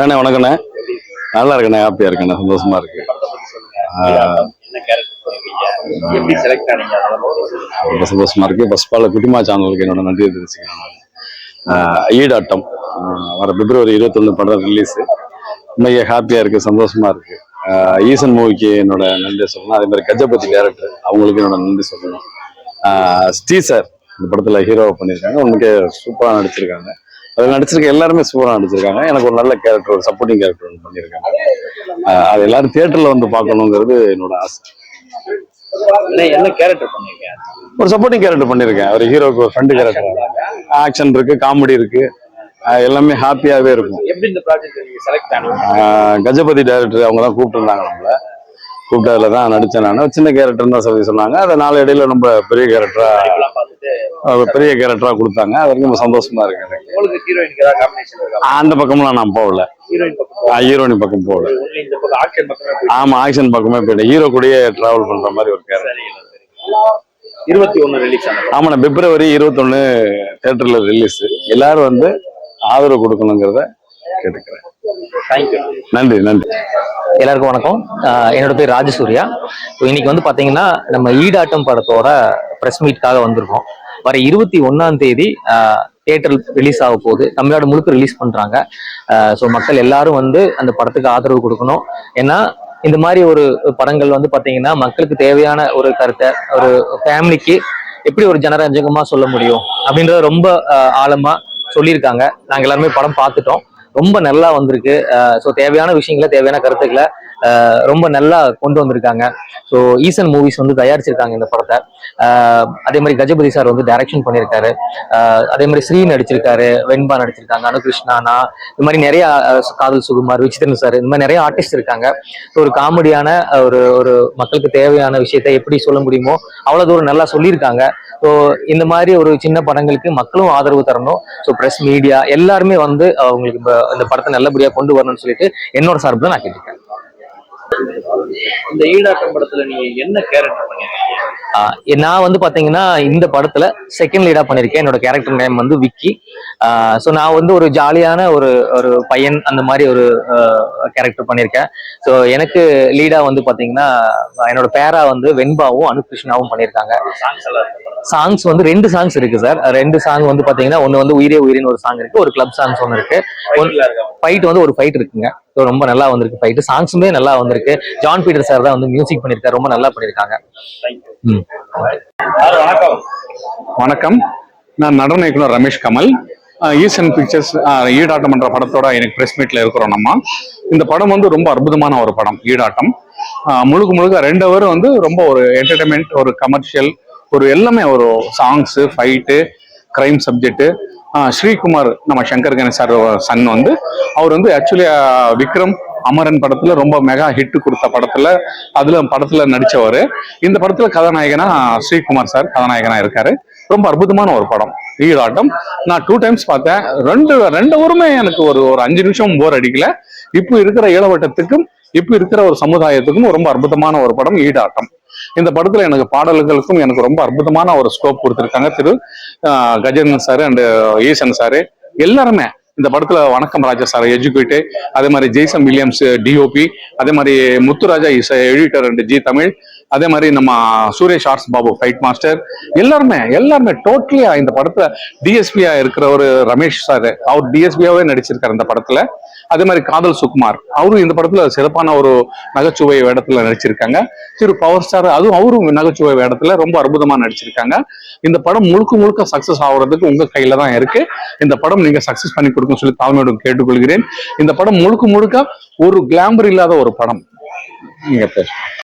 அண்ணே வணக்கண்ணே நல்லா இருக்கண்ணே ஹாப்பியா இருக்கண்ணே சந்தோஷமா இருக்கு. ரொம்ப சந்தோஷமா இருக்கு. ஃபர்ஸ்ட் பால குட்டிமா சேனலுக்கு என்னோட நன்றியை தெரிவிச்சுக்கிறேன் ஈடாட்டம் ஆஹ் வர பிப்ரவரி இருபத்தொன்னு படம் ரிலீஸ் இன்னைக்கு ஹாப்பியா இருக்கு சந்தோஷமா இருக்கு. ஈசன் மூவிக்கு என்னோட நன்றி சொல்லணும். அதே மாதிரி கஜபதி டேரக்டர் அவங்களுக்கு என்னோட நன்றி சொல்லணும். ஸ்ரீ சார் இந்த படத்துல ஹீரோவை பண்ணியிருக்காங்க. உனக்கு சூப்பரா நடிச்சிருக்காங்க. அதில் நடிச்சிருக்க எல்லாருமே சூப்பரா நடிச்சிருக்காங்க. எனக்கு ஒரு நல்ல கேரக்டர் ஒரு சப்போர்ட்டிங் கேரக்டர் ஒன்று பண்ணியிருக்காங்க. அது எல்லாரும் தியேட்டர்ல வந்து பார்க்கணுங்கிறது என்னோட ஆசை. என்ன கேரக்டர் பண்ணுவீங்க ஒரு சப்போர்ட்டிங் கேரக்டர் பண்ணியிருக்கேன் ஒரு ஹீரோக்கு ஒரு ஃப்ரெண்டு கேரக்டர் ஆக்ஷன் இருக்கு காமெடி இருக்கு. எல்லாமே ஹாப்பியாவே இருக்கும். எப்படி இந்த ப்ராஜெக்ட் நீங்க செலக்ட் ஆனீங்க? கஜபதி டைரக்டர் அவங்க தான் கூப்பிட்டுருந்தாங்க நம்மள. கூப்பிட்டதுல தான் நடிச்சேன் நான். சின்ன கேரக்டர் தான் சொல்லி சொன்னாங்க. அதை நாலு இடையில ரொம்ப பெரிய கேரக்டரா இதெல்லாம் பார்த்துட்டு பெரிய கேரக்டரா கொடுத்தாங்க. அது வரைக்கும் ரொம்ப சந்தோஷமா இருக்கு? அந்த பக்கம்லாம் நான் போகல. ஹீரோயின் பக்கம் ஹீரோனி பக்கம் போகல. ஆமா ஆக்ஷன் பக்கமே போயிட்டேன் ஹீரோ கூடயே டிராவல் பண்ற மாதிரி ஒரு கேரக்டர் இருபத்தி ஒண்ணு ரிலீஸ் ஆன ஆமா நான் பிப்ரவரி இருபத்தொன்னு தேட்டர்ல ரிலீஸ் எல்லாரும் வந்து ஆதரவு கொடுக்கணுங்கிறத கேட்டுக்கிறேன். நன்றி நன்றி. எல்லாருக்கும் வணக்கம். ஆஹ் என்னோட பேர் ராஜசூர்யா. இன்னைக்கு வந்து பாத்தீங்கன்னா நம்ம ஈடாட்டம் படத்தோட ப்ரெஸ் மீட்காக வந்திருக்கோம். வர இருபத்தி ஒன்னாம் தேதி தியேட்டர் ரிலீஸ் ஆக போகுது. தமிழ்நாடு முழுக்க ரிலீஸ் பண்றாங்க. ஸோ மக்கள் எல்லாரும் வந்து அந்த படத்துக்கு ஆதரவு கொடுக்கணும். ஏன்னா இந்த மாதிரி ஒரு படங்கள் வந்து பாத்தீங்கன்னா மக்களுக்கு தேவையான ஒரு கருத்தை ஒரு ஃபேமிலிக்கு எப்படி ஒரு ஜனரஞ்சகமா சொல்ல முடியும்? அப்படின்றத ரொம்ப ஆஹ் ஆழமா சொல்லியிருக்காங்க. நாங்க எல்லாருமே படம் பார்த்துட்டோம். ரொம்ப நல்லா வந்திருக்கு. ஸோ தேவையான விஷயங்களை தேவையான கருத்துக்களை ரொம்ப நல்லா கொண்டு வந்திருக்காங்க. ஸோ ஈசன் மூவிஸ் வந்து தயாரிச்சிருக்காங்க இந்த படத்தை. அதே மாதிரி கஜபதி சார் வந்து டைரக்ஷன் பண்ணியிருக்காரு அதே மாதிரி ஸ்ரீ நடிச்சிருக்காரு வெண்பா நடிச்சிருக்காங்க அனுகிருஷ்ணானா இது மாதிரி நிறைய காதல் சுகுமார் விசித்திரன் சார் இந்த மாதிரி நிறைய ஆர்டிஸ்ட் இருக்காங்க. ஸோ ஒரு காமெடியான ஒரு ஒரு மக்களுக்கு தேவையான விஷயத்தை எப்படி சொல்ல முடியுமோ அவ்வளோ தூரம் நல்லா சொல்லியிருக்காங்க. ஸோ இந்த மாதிரி ஒரு சின்ன படங்களுக்கு மக்களும் ஆதரவு தரணும். ஸோ ப்ரெஸ் மீடியா எல்லாருமே வந்து அவங்களுக்கு இந்த- இந்த படத்தை நல்லபடியாக கொண்டு வரணும்னு சொல்லிட்டு என்னோட சார்பில் நான் கேட்டுக்கிறேன். இந்த ஈடாட்டம் படத்துல நீங்க என்ன கேரக்டர் பண்ணிருக்கீங்க? ஆஹ் நான் வந்து பாத்தீங்கன்னா இந்த படத்துல செகண்ட் லீடா பண்ணிருக்கேன். என்னோட கேரக்டர் நேம் வந்து விக்கி. ஸோ நான் வந்து ஒரு ஜாலியான ஒரு ஒரு பையன் அந்த மாதிரி ஒரு கேரக்டர் பண்ணியிருக்கேன். ஸோ எனக்கு லீடா வந்து பாத்தீங்கன்னா என்னோட பேரா வந்து வெண்பாவும் அனுகிருஷ்ணாவும் பண்ணியிருக்காங்க. சாங்ஸ் வந்து ரெண்டு சாங்ஸ் இருக்கு சார் ரெண்டு சாங் வந்து பாத்தீங்கன்னா ஒன்னு வந்து உயிரே உயிரின்னு ஒரு சாங் இருக்கு ஒரு கிளப் சாங்ஸ் ஒன்று இருக்கு. ஃபைட் வந்து ஒரு ஃபைட் இருக்குங்க. ஸோ ரொம்ப நல்லா வந்திருக்கு ஃபைட் சாங்ஸுமே நல்லா வந்திருக்கு. ஜான் பீட்டர் சார் தான் வந்து மியூசிக் பண்ணியிருக்காரு ரொம்ப நல்லா பண்ணியிருக்காங்க. வணக்கம். வணக்கம். நான் நடன இயக்குனர் ரமேஷ் கமல். ஈசன் பிக்சர்ஸ் ஈடாட்டம் என்ற படத்தோட எனக்கு பிரஸ் மீட்ல இருக்கிறோம் நம்ம. இந்த படம் வந்து ரொம்ப அற்புதமான ஒரு படம் ஈடாட்டம். முழுக்க முழுக்க ரெண்டு ஹவர் வந்து ரொம்ப ஒரு என்டர்டைன்மெண்ட் ஒரு கமர்ஷியல் ஒரு எல்லாமே ஒரு songs fight crime subject Srikumar நம்ம சங்கர் கணேஷ் சார் சன் வந்து அவர் வந்து ஆக்சுவலி விக்ரம் அமரன் படத்துல ரொம்ப மெகா ஹிட் கொடுத்த படத்துல அதுல படத்துல நடிச்சவர். இந்த படத்துல கதாநாயகனா ஸ்ரீகுமார் சார் கதாநாயகனா இருக்காரு. ரொம்ப அற்புதமான ஒரு படம். ஈடாட்டம் நான் டூ டைம்ஸ் பார்த்தேன். ரெண்டு ரெண்டு ஊருமே எனக்கு ஒரு ஒரு அஞ்சு நிமிஷம் போர் அடிக்கல. இப்போ இருக்கிற ஈழவட்டத்துக்கும் இப்போ இருக்கிற ஒரு சமுதாயத்துக்கும் ரொம்ப அற்புதமான ஒரு படம் ஈடாட்டம். இந்த படத்துல எனக்கு பாடல்களுக்கும் எனக்கு ரொம்ப அற்புதமான ஒரு ஸ்கோப் கொடுத்துருக்காங்க திரு Gajendran sir and Eesan sir. எல்லாருமே இந்த படத்துல வணக்கம் ராஜா சார் எஜுகேட்டு அதே மாதிரி ஜெய்சம் வில்லியம்ஸ் டிஓபி அதே மாதிரி Muthuraja is editor and G Tamil. அதே மாதிரி நம்ம சூரேஷ் ஆர்ஸ் பாபு ஃபைட் மாஸ்டர் எல்லாருமே எல்லாருமே டோட்டலியா இந்த படத்துல டிஎஸ்பியா இருக்கிற ஒரு ரமேஷ் சார். அவர் டிஎஸ்பியாவே நடிச்சிருக்காரு இந்த படத்துல. அதே மாதிரி காதல் சுகுமார். அவரும் இந்த படத்துல சிறப்பான ஒரு நகைச்சுவை வேடத்துல நடிச்சிருக்காங்க. திரு பவர் ஸ்டார் அதுவும் அவரும் நகைச்சுவை வேடத்துல ரொம்ப அற்புதமா நடிச்சிருக்காங்க. இந்த படம் முழுக்க முழுக்க சக்சஸ் ஆகுறதுக்கு உங்க கையில தான் இருக்கு. இந்த படம் நீங்க சக்சஸ் பண்ணி கொடுக்கும் சொல்லி தாழ்மையுடன் கேட்டுக்கொள்கிறேன். இந்த படம் முழுக்க முழுக்க ஒரு கிளாம்பர் இல்லாத ஒரு படம். நீங்க பேசுங்க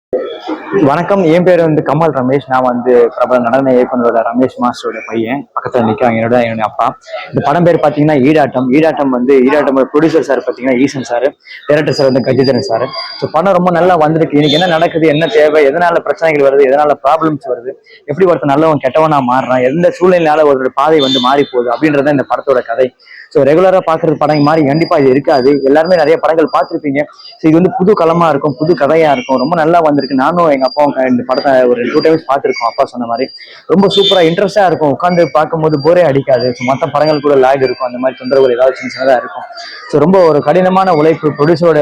வணக்கம். என் பேர் வந்து கமல் ரமேஷ். நான் வந்து பிரபல நடன இயக்குனரோட ரமேஷ் மாஸ்டரோட பையன். பக்கத்துல நிற்கிறாங்க என்னோட என்னோட அப்பா. இந்த படம் பேர் பார்த்தீங்கன்னா ஈடாட்டம். ஈடாட்டம் வந்து ஈடாட்டம் ப்ரொடியூசர் சார் பார்த்தீங்கன்னா ஈசன் சார். டேரக்டர் சார் வந்து கஜிதரன் சார். ஸோ படம் ரொம்ப நல்லா வந்திருக்கு. இன்னைக்கு என்ன நடக்குது என்ன தேவை எதனால பிரச்சனைகள் வருது எதனால ப்ராப்ளம்ஸ் வருது எப்படி ஒருத்தர் நல்லவன் கெட்டவனா மாறுறான் எந்த சூழ்நிலையால ஒரு பாதை வந்து மாறி போகுது அப்படின்றத இந்த படத்தோட கதை. ஸோ ரெகுலரா பாக்குறது படம் மாதிரி கண்டிப்பா இது இருக்காது. எல்லாருமே நிறைய படங்கள் பார்த்துருப்பீங்க. ஸோ இது வந்து புது களமாக இருக்கும் புது கதையாக இருக்கும். ரொம்ப நல்லா வந்திருக்கு. நானும் எங்க அப்பாவும் இந்த படத்தை ஒரு டூ டைம்ஸ் பார்த்துருக்கோம் அப்பா சொன்ன மாதிரி. ரொம்ப சூப்பரா இன்ட்ரெஸ்டா இருக்கும். உட்காந்து பார்க்கும்போது போரே அடிக்காது. ஸோ மற்ற படங்கள் கூட லாக் இருக்கும். அந்த மாதிரி தொந்தரவுகள் ஏதாவது சின்ன சின்னதா இருக்கும். ஸோ ரொம்ப ஒரு கடினமான உழைப்பு. ப்ரொடியூசரோட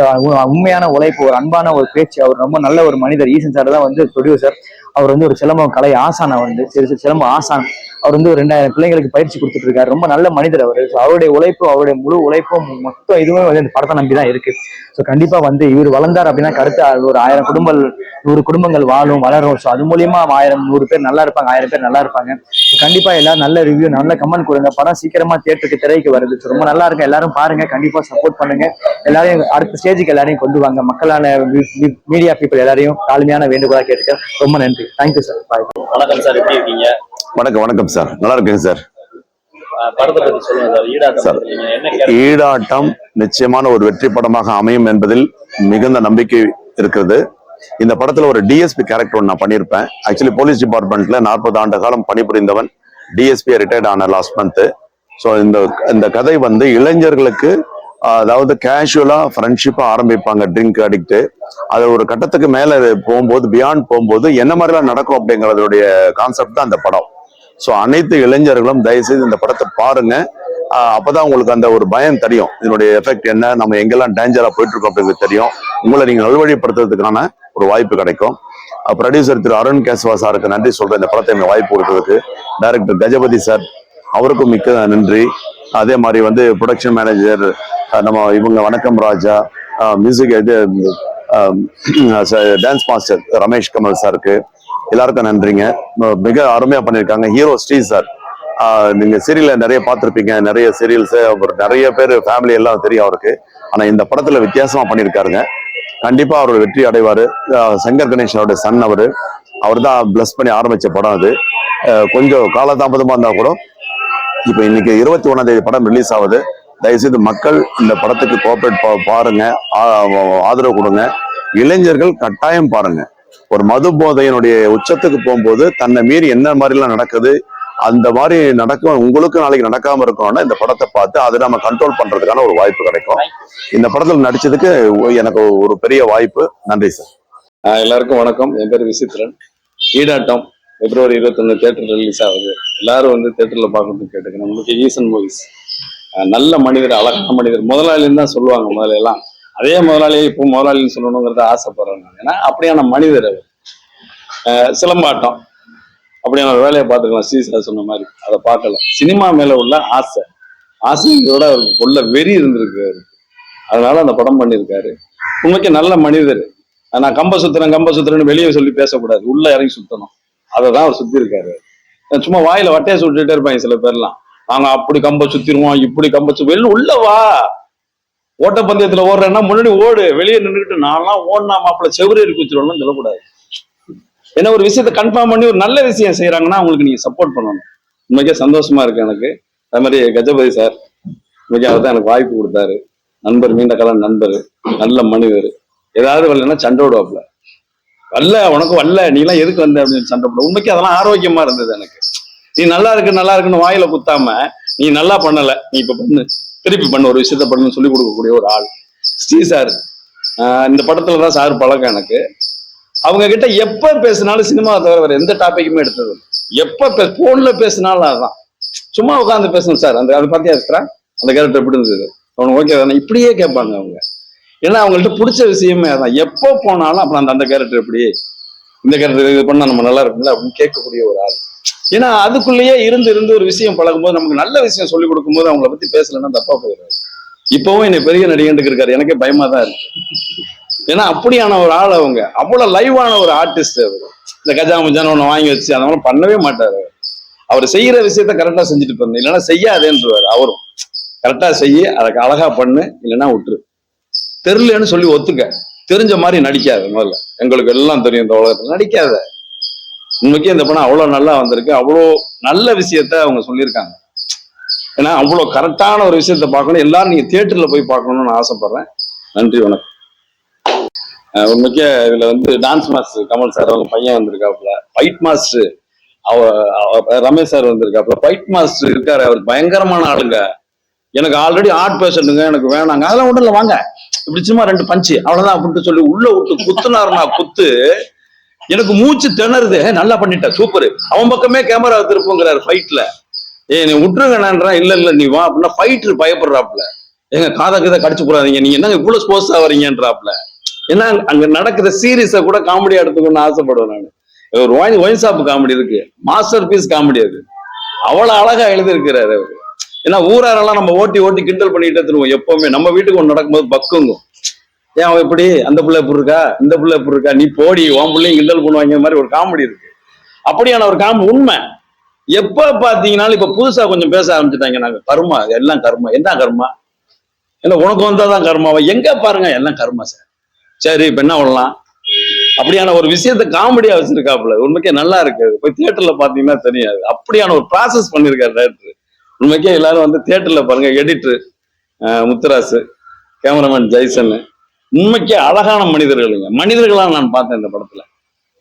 உண்மையான உழைப்பு ஒரு அன்பான ஒரு பேச்சு. அவர் ரொம்ப நல்ல ஒரு மனிதர். ஈசன் சார் தான் வந்து ப்ரொடியூசர் அவர் வந்து ஒரு சிலம்பம் கலை ஆசான் வந்து சிறு சிலம்பம் ஆசான். அவர் வந்து ஒரு ரெண்டாயிரம் பிள்ளைங்களுக்கு பயிற்சி கொடுத்துட்டு இருக்காரு ரொம்ப நல்ல மனிதர் அவர். ஸோ அவருடைய உழைப்பு அவருடைய முழு உழைப்பும் மொத்தம் இதுவுமே வந்து இந்த படத்தை நம்பி தான் இருக்கு. ஸோ கண்டிப்பா வந்து இவர் வளர்ந்தார் அப்படின்னா கருத்து ஒரு ஆயிரம் குடும்பங்கள் நூறு குடும்பங்கள் வாழும் வளரும். ஸோ அது மூலியமா ஆயிரம் நூறு பேர் நல்லா இருப்பாங்க ஆயிரம் பேர் நல்லா இருப்பாங்க. ஸோ கண்டிப்பா எல்லாரும் நல்ல ரிவ்யூ நல்ல கமெண்ட் கொடுங்க. படம் சீக்கிரமா தியேட்டருக்கு திரைக்கு வருது. ஸோ ரொம்ப நல்லா இருக்கு எல்லாரும் பாருங்க. கண்டிப்பா சப்போர்ட் பண்ணுங்க. எல்லாரையும் அடுத்த ஸ்டேஜுக்கு எல்லாரையும் கொண்டு வாங்க. மக்களான மீடியா பீப்புள் எல்லாரையும் தாழ்மையான வேண்டுகோளாக கேட்டுக்க. ரொம்ப நன்றி. தேங்க்யூ சார் பாய் வணக்கம் சார் எப்படி இருக்கீங்க? வணக்கம் வணக்கம் சார். நல்லா இருக்கேங்க சார். ஈடாட்டம் நிச்சயமான ஒரு வெற்றி படமாக அமையும் என்பதில் மிகுந்த நம்பிக்கை இருக்கிறது. இந்த படத்துல ஒரு டிஎஸ்பி கேரக்டர் ஒன்று நான் பண்ணியிருப்பேன் ஆக்சுவலி போலீஸ் டிபார்ட்மெண்ட்ல நாற்பது ஆண்டு காலம் பணிபுரிந்தவன் டிஎஸ்பி ரிட்டையர்ட் ஆன லாஸ்ட் மந்த் ஸோ இந்த இந்த கதை வந்து இளைஞர்களுக்கு அதாவது கேஷுவலா ஃப்ரெண்ட்ஷிப்பா ஆரம்பிப்பாங்க ட்ரிங்க் அடிக்ட் அது ஒரு கட்டத்துக்கு மேல போகும்போது பியாண்ட் போகும்போது என்ன மாதிரிலாம் நடக்கும் அப்படிங்கறதுடைய கான்செப்ட் தான் அந்த படம். ஸோ அனைத்து இளைஞர்களும் தயவுசெய்து இந்த படத்தை பாருங்க. அப்பதான் உங்களுக்கு அந்த ஒரு பயம் தெரியும். இதனுடைய எஃபெக்ட் என்ன? நம்ம எங்கெல்லாம் டேஞ்சரா போயிட்டு இருக்கோம் அப்படிங்கிறது தெரியும். உங்களை நீங்க நல்வழிப்படுத்துறதுக்கான ஒரு வாய்ப்பு கிடைக்கும். ப்ரொடியூசர் திரு அருண் கேஸ்வா சாருக்கு நன்றி சொல்றேன். இந்த படத்தை வாய்ப்பு கொடுத்ததுக்கு. டைரக்டர் கஜபதி சார் அவருக்கும் மிக்க நன்றி. அதே மாதிரி வந்து ப்ரொடக்ஷன் மேனேஜர் நம்ம இவங்க வணக்கம் ராஜா மியூசிக் இது டான்ஸ் மாஸ்டர் ரமேஷ் கமல் சாருக்கு. எல்லாருக்கும் நன்றிங்க. மிக அருமையா பண்ணியிருக்காங்க ஹீரோ ஸ்ரீ சார் நீங்க சீரியல நிறைய பார்த்துருப்பீங்க. நிறைய சீரியல்ஸ் அவர் நிறைய பேர் ஃபேமிலி எல்லாம் தெரியும் அவருக்கு. ஆனா இந்த படத்துல வித்தியாசமா பண்ணியிருக்காருங்க கண்டிப்பா அவர் வெற்றி அடைவாரு. ஆஹ் சங்கர் கணேஷனோட சன் அவரு. அவர் தான் பிளஸ் பண்ணி ஆரம்பிச்ச படம் அது. கொஞ்சம் காலதாமதமா இருந்தா கூட இப்போ இன்னைக்கு இருபத்தி ஒண்ணாம் தேதி படம் ரிலீஸ் ஆகுது. தயவுசெய்து மக்கள் இந்த படத்துக்கு கோஆபரேட் பாருங்க. ஆதரவு கொடுங்க. இளைஞர்கள் கட்டாயம் பாருங்க. ஒரு மது போதையினுடைய உச்சத்துக்கு போகும்போது தன்னை மீறி என்ன மாதிரிலாம் நடக்குது அந்த மாதிரி நடக்கும் உங்களுக்கு நாளைக்கு நடக்காம இருக்கணும்னா இந்த படத்தை பார்த்து அதை நம்ம கண்ட்ரோல் பண்றதுக்கான ஒரு வாய்ப்பு கிடைக்கும். இந்த படத்துல நடிச்சதுக்கு எனக்கு ஒரு பெரிய வாய்ப்பு. நன்றி சார் ஆஹ் எல்லாருக்கும் வணக்கம். என் பேர் விசித்திரன். ஈடாட்டம் பிப்ரவரி இருபத்தொன்னு தேட்டர் ரிலீஸ் ஆகுது. எல்லாரும் வந்து தேட்டர்ல பார்க்கணும்னு கேட்டுக்கணும் உங்களுக்கு ஈசன் மூவிஸ் நல்ல மனிதர் அழகான மனிதர். முதலாளின்னு தான் சொல்லுவாங்க முதல்ல எல்லாம். அதே முதலாளியை இப்போ முதலாளின்னு சொல்லணுங்கிறத ஆசைப்படுறேன் நான். ஏன்னா அப்படியான மனிதர் அவர். ஆஹ் சிலம்பாட்டம். அப்படியான வேலையை பார்த்துக்கலாம் சீசா சொன்ன மாதிரி. அதை பார்க்கல. சினிமா மேல உள்ள ஆசை. ஆசையோட அவருக்கு உள்ள வெறி இருந்திருக்கு அதனால அந்த படம் பண்ணியிருக்காரு. உண்மைக்கு நல்ல மனிதர். நான் கம்ப சுத்துறேன் கம்ப சுத்துறேன்னு வெளியே சொல்லி பேசக்கூடாது. உள்ள இறங்கி சுத்தணும். அதை தான் அவர் சுத்தி இருக்காரு சும்மா வாயில வட்டையை சுட்டுட்டே இருப்பாங்க சில பேர்லாம். நாங்க அப்படி கம்ப சுத்திருவோம் இப்படி கம்ப சு வெளில உள்ள வா. ஓட்டப்பந்தயத்துல ஓடுறேன்னா முன்னாடி ஓடு வெளியே நின்றுட்டு நான்லாம் ஓடினா மாப்பிள்ள செவ்வறு இருக்கு வச்சிருவோம்னு சொல்லக்கூடாது. ஏன்னா ஒரு விஷயத்த கன்ஃபார்ம் பண்ணி ஒரு நல்ல விஷயம் செய்யறாங்கன்னா அவங்களுக்கு நீங்க சப்போர்ட் பண்ணணும். உண்மைக்கே சந்தோஷமா இருக்கு எனக்கு. அது மாதிரி கஜபதி சார் இன்னைக்கு அவர் தான் எனக்கு வாய்ப்பு கொடுத்தாரு. நண்பர் நீண்ட காலம் நண்பர் நல்ல மனிதர். ஏதாவது வரலன்னா சண்டை விடுவாப்புல. வரல உனக்கு வரல நீ எல்லாம் எதுக்கு வந்த அப்படின்னு சண்டை போட. உண்மைக்கு அதெல்லாம் ஆரோக்கியமா இருந்தது எனக்கு. நீ நல்லா இருக்கு நல்லா இருக்குன்னு வாயில குத்தாம நீ நல்லா பண்ணல நீ இப்ப பண்ணு. திருப்பி பண்ண ஒரு விஷயத்த பண்ணுன்னு சொல்லி கொடுக்கக்கூடிய ஒரு ஆள். ஸ்ரீ சார் ஆஹ் இந்த படத்துல தான் சார் பழக்கம் எனக்கு. அவங்க கிட்ட எப்ப பேசினாலும் சினிமாவை தவிர வேற எந்த டாபிக்குமே எடுத்தது எப்ப போன்ல பேசினாலும் அதான். சும்மா உட்காந்து பேசணும் சார் அந்த அதை பார்த்தியா இருக்கிறா அந்த கேரக்டர் எப்படி இருந்தது? அவனுக்கு ஓகே தானே? இப்படியே கேட்பாங்க அவங்க. ஏன்னா அவங்கள்ட்ட பிடிச்ச விஷயமே அதான். எப்போ போனாலும் அப்புறம் அந்த அந்த கேரக்டர் எப்படி? இந்த கேரக்டர் இது பண்ணா நம்ம நல்லா இருக்கும்ல அப்படின்னு கேட்கக்கூடிய ஒரு ஆள். ஏன்னா அதுக்குள்ளேயே இருந்து இருந்து ஒரு விஷயம் பழகும்போது நமக்கு நல்ல விஷயம் சொல்லி கொடுக்கும்போது அவங்கள பத்தி பேசலைன்னா தப்பா போயிடுறாரு இப்பவும் என்னை பெரிய நடிகண்டுக்கு இருக்காரு. எனக்கே பயமா தான் இருக்கு. ஏன்னா அப்படியான ஒரு ஆள் அவங்க. அவ்வளவு லைவான ஒரு ஆர்டிஸ்ட் அவர். இந்த கஜா முஜான ஒண்ணு வாங்கி வச்சு அந்த மாதிரி பண்ணவே மாட்டாரு அவர். செய்யற விஷயத்த கரெக்டா செஞ்சுட்டு போறணும் இல்லைன்னா செய்யாதேன்றவாரு அவரும். கரெக்டா செய்ய அதை அழகா பண்ணு இல்லைன்னா விட்டுரு. தெரிலன்னு சொல்லி ஒத்துக்க. தெரிஞ்ச மாதிரி நடிக்காது முதல்ல. எங்களுக்கு எல்லாம் தெரியும் இந்த உலகத்துல. நடிக்காத. உண்மைக்கே இந்த படம் அவ்வளவு நல்லா வந்திருக்கு. அவ்வளோ நல்ல விஷயத்த அவங்க சொல்லியிருக்காங்க. ஏன்னா அவ்வளோ கரெக்டான ஒரு விஷயத்த பார்க்கணும். எல்லாரும் நீங்க தியேட்டர்ல போய் பார்க்கணும்னு ஆசைப்படுறேன். நன்றி வணக்கம். அஹ் உண்மைக்கே இதுல வந்து டான்ஸ் மாஸ்டர் கமல் சார் அவங்க பையன் வந்திருக்காப்புல. ஃபைட் மாஸ்டர் அவ ரமேஷ் சார் வந்திருக்காப்புல. ஃபைட் மாஸ்டர் இருக்காரு. அவர் பயங்கரமான ஆளுங்க. எனக்கு ஆல்ரெடி ஹார்ட் பேஷண்ட்டுங்க எனக்கு வேணாங்க. அதெல்லாம் ஒன்றும் இல்லை. வாங்க. இப்படி சும்மா ரெண்டு பஞ்சு அவ்வளோதான் அப்படின்ட்டு சொல்லி உள்ள விட்டு குத்துனாருனா குத்து. எனக்கு மூச்சு திணறுது. நல்லா பண்ணிட்ட சூப்பர். அவன் பக்கமே கேமரா திருப்புங்கிறாரு ஃபைட்ல ஏ நீ விட்டுருங்கண்ணான்றா இல்ல இல்ல நீ வா அப்படின்னா ஃபைட்ரு பயப்படுறாப்புல. எங்க காதை கதை கடிச்சு போடாதீங்க. நீங்க என்னங்க இவ்வளவு ஸ்போர்ட்ஸ் ஆவறீங்கன்றாப்ல ஏன்னா அங்க நடக்கிற சீரியஸ கூட காமெடியா எடுத்துக்கணும்னு ஆசைப்படுவேன் நான். ஒரு ஒயின் ஒயின் ஷாப் காமெடி இருக்கு. மாஸ்டர் பீஸ் காமெடி அது. அவ்வளவு அழகா எழுதியிருக்கிறாரு அவரு. ஏன்னா ஊராரெல்லாம் நம்ம ஓட்டி ஓட்டி கிண்டல் பண்ணிட்டு திருவோம் எப்பவுமே. நம்ம வீட்டுக்கு ஒன்று நடக்கும்போது பக்குங்கும். ஏன் அவன் எப்படி அந்த பிள்ளை எப்படி இருக்கா? இந்த பிள்ளை எப்படி இருக்கா? நீ போடி உன் பிள்ளையும் கிண்டல் பண்ணுவாங்க மாதிரி ஒரு காமெடி இருக்கு. அப்படியான ஒரு காமெடி உண்மை. எப்ப பாத்தீங்கன்னாலும் இப்ப புதுசா கொஞ்சம் பேச ஆரம்பிச்சுட்டாங்க. நாங்க கர்மா எல்லாம் கர்மா. என்ன கர்மா? இல்ல உனக்கு வந்தாதான் கர்மாவா எங்க பாருங்க? எல்லாம் கர்மா சார். சரி இப்ப என்ன பண்ணலாம்? அப்படியான ஒரு விஷயத்த காமெடியா வச்சிருக்காப்புல. உண்மைக்கே நல்லா இருக்கு. இப்ப போய் தியேட்டர்ல பாத்தீங்கன்னா தெரியாது. அப்படியான ஒரு ப்ராசஸ் பண்ணிருக்காரு டேரக்டர் உண்மைக்கே எல்லாரும் வந்து தியேட்டர்ல பாருங்க எடிட்டர் முத்துராசு கேமராமேன் ஜெய்சன் உண்மைக்கே அழகான மனிதர்களுங்க. மனிதர்களா நான் பார்த்தேன் இந்த படத்துல.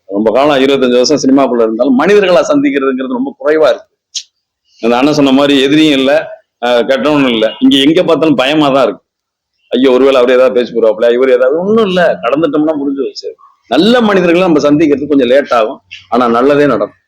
ரொம்ப காலம் இருபத்தஞ்சு வருஷம் சினிமாக்குள்ள இருந்தாலும் மனிதர்களா சந்திக்கிறதுங்கிறது ரொம்ப குறைவா இருக்கு. அந்த அண்ணன் சொன்ன மாதிரி எதிரியும் இல்லை கெட்டவனும் இல்லை. இங்க எங்க பார்த்தாலும் பயமா தான் இருக்கு. ஐயோ ஒருவேளை அவர் ஏதாவது பேசி போறாப்புல இவர் ஏதாவது ஒன்றும் இல்ல. கடந்துட்டோம்னா முடிஞ்சு வச்சு நல்ல மனிதர்களை நம்ம சந்திக்கிறது கொஞ்சம் லேட் ஆகும். ஆனா நல்லதே நடக்கும்.